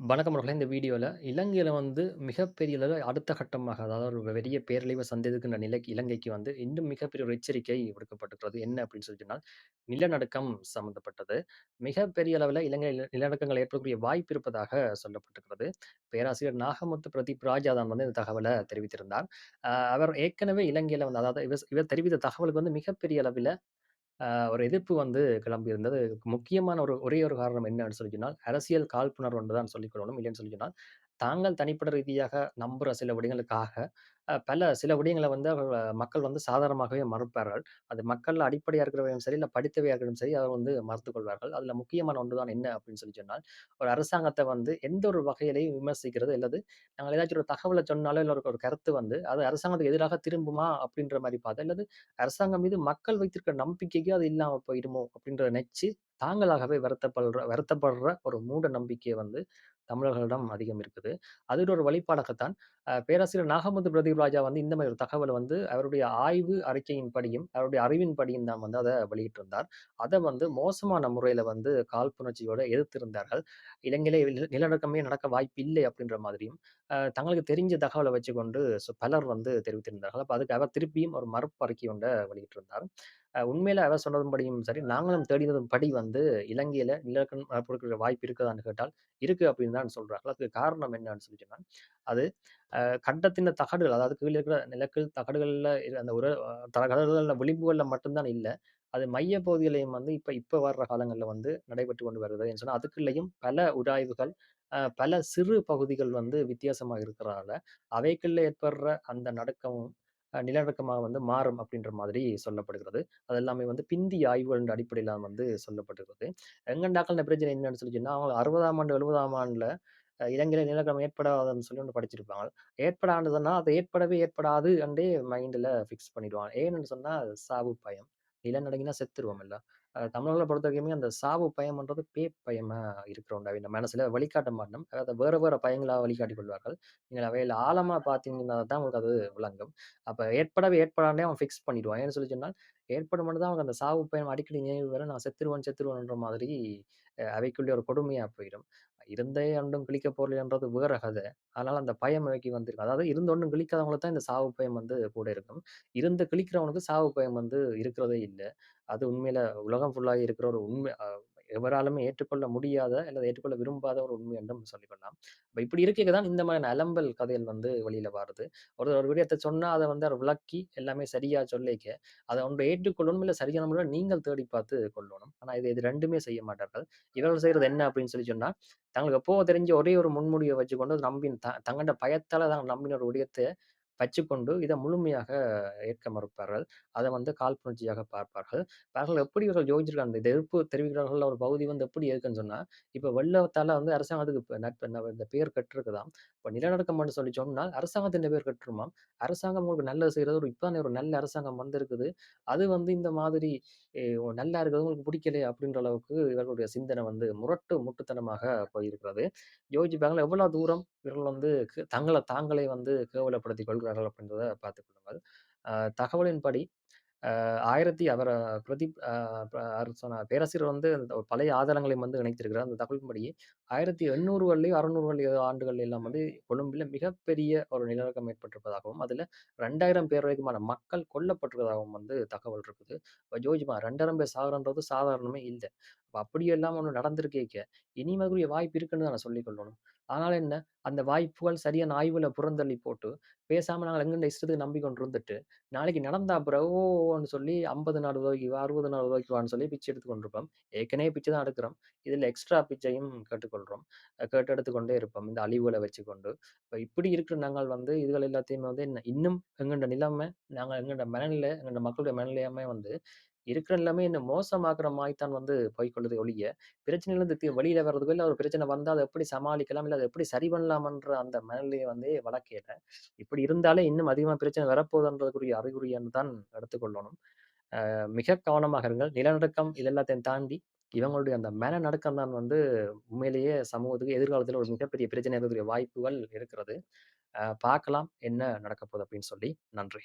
வணக்கம் அவர்களே இந்த வீடியோவில் இலங்கையில் வந்து மிகப்பெரிய அளவில் அடுத்த கட்டமாக, அதாவது ஒரு பெரிய பேரழிவை சந்திக்கின்ற நிலைக்கு இலங்கைக்கு வந்து இன்னும் மிகப்பெரிய ஒரு எச்சரிக்கை விடுக்கப்பட்டிருக்கிறது. என்ன அப்படின்னு சொல்லி சொன்னால், நிலநடுக்கம் சம்மந்தப்பட்டது. மிகப்பெரிய அளவில் இலங்கை நிலநடுக்கங்கள் ஏற்படக்கூடிய வாய்ப்பு இருப்பதாக சொல்லப்பட்டிருக்கிறது. பேராசிரியர் நாகமுத்து பிரதீப் ராஜா தான் வந்து இந்த தகவலை தெரிவித்திருந்தார். அவர் ஏற்கனவே இலங்கையில் வந்து அதாவது இவர் இவர் தெரிவித்த தகவலுக்கு வந்து மிகப்பெரிய அளவில் ஒரு எதிர்ப்பு வந்து கிளம்பியிருந்தது. முக்கியமான ஒரு ஒரே ஒரு காரணம் என்னன்னு சொல்லி சொன்னால், அரசியல் காழ்ப்புணர்வு ஒன்றுதான் தான் சொல்லிக் இல்லைன்னு சொல்லி சொன்னால், தாங்கள் தனிப்பட்ட ரீதியாக நம்புகிற சில விடயங்களுக்காக, பல சில விடயங்களை வந்து அவர் மக்கள் வந்து சாதாரணமாகவே மறுப்பார்கள். அது மக்கள் அடிப்படையாக இருக்கிறவர்களும் சரி, இல்லை படித்தவையாக இருக்கட்டும் சரி, அவர் வந்து மறுத்துக் கொள்வார்கள். அதில் முக்கியமான ஒன்று தான் என்ன அப்படின்னு சொல்லி சொன்னால், ஒரு அரசாங்கத்தை வந்து எந்த ஒரு வகையிலையும் விமர்சிக்கிறது அல்லது நாங்கள் ஏதாச்சும் ஒரு தகவலை சொன்னாலோ, இல்லை ஒரு ஒரு கருத்து வந்து அது அரசாங்கத்துக்கு எதிராக திரும்புமா அப்படின்ற மாதிரி பார்த்தா, அல்லது அரசாங்கம் மீது மக்கள் வைத்திருக்கிற நம்பிக்கைக்கு அது இல்லாமல் போயிடுமோ அப்படின்றத நினைச்சு தாங்களாகவே வருத்தப்படுற வருத்தப்படுற ஒரு மூட நம்பிக்கை வந்து தமிழர்களிடம் அதிகம் இருக்குது. அதோட ஒரு வெளிப்பாடாகத்தான் பேராசிரியர் நாகமது பிரதீப் ராஜா வந்து இந்த மாதிரி ஒரு தகவலை வந்து அவருடைய ஆய்வு அறிக்கையின்படியும், அவருடைய அறிவின்படியும் தான் வந்து அதை வெளியிட்டிருந்தார். அதை வந்து மோசமான முறையில வந்து காழ்ப்புணர்ச்சியோட எதிர்த்திருந்தார்கள். இலங்கையிலே நில நிலநடுக்கமே நடக்க வாய்ப்பு இல்லை அப்படின்ற மாதிரியும், தங்களுக்கு தெரிஞ்ச தகவலை வச்சுக்கொண்டு பலர் வந்து தெரிவித்திருந்தார்கள். அப்ப அதுக்கு அவர் திருப்பியும் ஒரு மறுப்பு அறிக்கை ஒன்றை வெளியிட்டிருந்தார். உண்மையில அவர் சொன்னதும்படியும் சரி, நாங்களும் தேடினதும் படி வந்து இலங்கையில நிலக்கண் ஏற்படக்கூடிய வாய்ப்பு இருக்குதான்னு கேட்டால், இருக்கு அப்படின்னு தான் சொல்றார்கள். அதுக்கு காரணம் என்னன்னு சொல்லி சொன்னால் அது கண்டத்தின தகடுகள் அதாவது கீழே இருக்கிற நிலக்கல் தகடுகள்ல இரு அந்த ஒரு அ தகடுகள்ல விளிம்புகள்ல மட்டும்தான் இல்லை அது மைய பகுதிகளையும் வந்து இப்போ இப்போ வர்ற காலங்களில் வந்து நடைபெற்று கொண்டு வருது. சொன்னால் அதுக்குள்ளேயும் பல உராய்வுகள், பல சிறு பகுதிகள் வந்து வித்தியாசமாக இருக்கிறதால, அவைக்குள்ளே ஏற்படுற அந்த நடுக்கமும், நிலநடுக்கமாக வந்து மாறும் அப்படின்ற மாதிரி சொல்லப்படுகிறது. அது எல்லாமே வந்து பிந்தி ஆய்வுகளின் அடிப்படையில் வந்து சொல்லப்படுகிறது எங்கண்டாக்கள் பிரச்சனை என்னன்னு சொல்லி சொன்னால் அவங்க 60ஆம் ஆண்டு, 70ஆம் ஆண்டுல அ இலங்கையில ஏற்படாதுன்னு சொல்லி ஒன்று படிச்சிருப்பாங்க. ஏற்படாதுன்னு அது ஏற்படவே ஏற்படாது அண்டே மைண்டில் ஃபிக்ஸ் பண்ணிடுவாங்க. ஏன்னு சொன்னால் சாவு பயம். நிலநடுங்கினா செத்துருவோம்ல்ல. அ தமிழர்கள பொறுத்தவரைக்குமே அந்த சாவு பயம்ன்றது பேய் பயமா இருக்கிறோம் இந்த மனசுல வழிகாட்ட மாட்டோம். அதாவது வேற வேற பயங்களா வெளிக்காட்டிக் கொள்வார்கள். நீங்கள் அவையில் ஆழமா பார்த்தீங்கன்னா தான் உங்களுக்கு அது விளங்கும். அப்ப ஏற்படவே ஏற்படாண்டே அவன் ஃபிக்ஸ் பண்ணிடுவான். ஏன்னு சொல்லி சொன்னால், ஏற்படும் தான் அவனுக்கு அந்த சாவு பயம் அடிக்கடி நினைவு வரும். நான் செத்துருவேன் செத்துருவேன்ற மாதிரி அ ஒரு கொடுமையா போயிடும். "இருந்தே ஒன்றும் கிழிக்கப் போறலைன்றது வேற கதை அதனால அந்த பயம் நோக்கி வந்திருக்கு. அதாவது இருந்து ஒன்றும் கிழிக்காதவங்களுக்கு தான் இந்த சாவு பயம் வந்து கூட இருக்கும். இருந்து கிழிக்கிறவனுக்கு சாவு பயம் வந்து இருக்கிறதே இல்ல. அது உண்மையில உலகம் ஃபுல்லாக இருக்கிற ஒரு உண்மை. எவராலுமே ஏற்றுக்கொள்ள முடியாத அல்லது ஏற்றுக்கொள்ள விரும்பாத ஒரு உண்மை என்றும் சொல்லிக்கொள்ளலாம். அப்ப இப்படி இருக்கையில தான் இந்த மாதிரியான அலம்பல் கதைகள் வந்து வெளியில வருது. ஒரு ஒரு விடயத்தை சொன்னா அதை வந்து அவர் விளக்கி எல்லாமே சரியா சொல்லிக்க, அதை ஒன்று ஏற்றுக்கொள்ளணும், இல்ல சரியான முறையில் நீங்கள் தேடி பார்த்து கொள்ளணும். ஆனா இது இது ரெண்டுமே செய்ய மாட்டார்கள். இவர்கள் செய்யறது என்ன அப்படின்னு சொல்லி சொன்னா, தங்களுக்கு எப்போ தெரிஞ்ச ஒரே ஒரு முன்மொழிவை வச்சுக்கொண்டு நம்பி த தங்கள்ட பயத்தால தான் நம்பின ஒரு விடயத்தை வச்சுக்கொண்டு இதை முழுமையாக ஏற்க மறுப்பார்கள். அதை வந்து காழ்ப்புணர்ச்சியாக பார்ப்பார்கள். அவர்கள் எப்படி இவர்கள் யோசிச்சிருக்காங்க, இந்த எதிர்ப்பு தெரிவிக்கிறார்கள் ஒரு பகுதி வந்து எப்படி இருக்குன்னு சொன்னால் இப்போ வெள்ளத்தால வந்து அரசாங்கத்துக்கு நட் இந்த பேர் கெட்டிருக்குதாம். இப்ப நிலநடுக்கம்ன்னு சொல்லி சொன்னால் அரசாங்கத்தின் பேர் கெட்டுருமாம். அரசாங்கம் உங்களுக்கு நல்லது செய்கிறது ஒரு இப்ப ஒரு நல்ல அரசாங்கம் வந்திருக்குது. அது வந்து இந்த மாதிரி நல்லா இருக்கிறது உங்களுக்கு பிடிக்கலையே அப்படின்ற அளவுக்கு இவர்களுடைய சிந்தனை வந்து முரட்டு முட்டுத்தனமாக போயிருக்கிறது. யோசிச்சு பாருங்களேன் எவ்வளோ தூரம் இவர்கள் வந்து தங்களை தாங்களே வந்து கேவலப்படுத்திக் கொள்கிறார்கள் அப்படின்றத பார்த்துக் கொள்ளுங்கள். தகவலின்படி ஆயிரத்தி 1000 அவர பிரதீப் அ ப அவர் வந்து அந்த பழைய ஆதாரங்களையும் வந்து இணைத்திருக்கிறார். அந்த தகவலின்படி 1800கள்லயும் 600கள்லயோ ஆண்டுகள் எல்லாம் வந்து கொழும்பில் மிகப்பெரிய ஒரு நிலநடுக்கம் ஏற்பட்டிருப்பதாகவும், அதுல 2000 பேர் வரைக்குமான மக்கள் கொல்லப்பட்டிருப்பதாகவும் வந்து தகவல் இருக்குது. ஜோஜிமா ரெண்டாயிரம் பேர் சாகுறன்றது சாதாரணமே இல்ல. அப்போ அப்படியெல்லாம் ஒண்ணு நடந்திருக்கைக்க, இனியும் அதுக்குரிய வாய்ப்பு இருக்குன்னு தான் நான் சொல்லிக் கொள்ளணும். ஆனால் என்ன, அந்த வாய்ப்புகள் சரியான ஆய்வுல புறந்தள்ளி போட்டு, பேசாம நாங்கள் எங்கள்ட இஷ்டத்துக்கு நம்பிக்கொண்டு இருந்துட்டு, நாளைக்கு நடந்தா பிறகு ஓன்னு சொல்லி 50 நாள் உதவிக்கு வா, 60 நாள் உதவிக்கு வான்னு சொல்லி பிச்சை எடுத்துக்கொண்டிருப்போம் ஏற்கனவே பிச்சை தான் எடுக்கிறோம். இதுல எக்ஸ்ட்ரா பிச்சையும் கேட்டுக்கொள்றோம். கேட்டு எடுத்துக்கொண்டே இருப்போம். இந்த அழிவுகளை வச்சுக்கொண்டு. இப்போ இப்படி இருக்கிற நாங்கள் வந்து இதுகள் எல்லாத்தையுமே வந்து இன்னும் எங்கெண்ட நிலைமை, நாங்கள் எங்கெண்ட மனநிலை, எங்கெண்ட மக்களுடைய மனநிலைமை வந்து இருக்கிற எல்லாமே இன்னும் மோசமாக்குற மாதிரி தான் வந்து போய்க்கொள்ளுதே ஒழிய, பிரச்சனையிலிருந்து தி வெளியில வர்றதுக்கோ, இல்லை ஒரு பிரச்சனை வந்தா அதை எப்படி சமாளிக்கலாம், இல்லை அதை எப்படி சரி பண்ணலாம்ன்ற அந்த மனநிலையை வந்து வளர்க்கல இப்படி இருந்தாலே இன்னும் அதிகமா பிரச்சனை வரப்போகுதுன்றதுக்குரிய அறிகுறின்னு தான் எடுத்துக்கொள்ளணும். மிக கவனமாக இருங்கள். நிலநடுக்கம் இது எல்லாத்தையும் தாண்டி, இவங்களுடைய அந்த மனநடுக்கம் தான் வந்து உண்மையிலேயே சமூகத்துக்கு எதிர்காலத்தில் ஒரு மிகப்பெரிய பிரச்சனை இருக்கக்கூடிய வாய்ப்புகள் இருக்கிறது. பார்க்கலாம் என்ன நடக்கப்போகுது அப்படின்னு சொல்லி. நன்றி.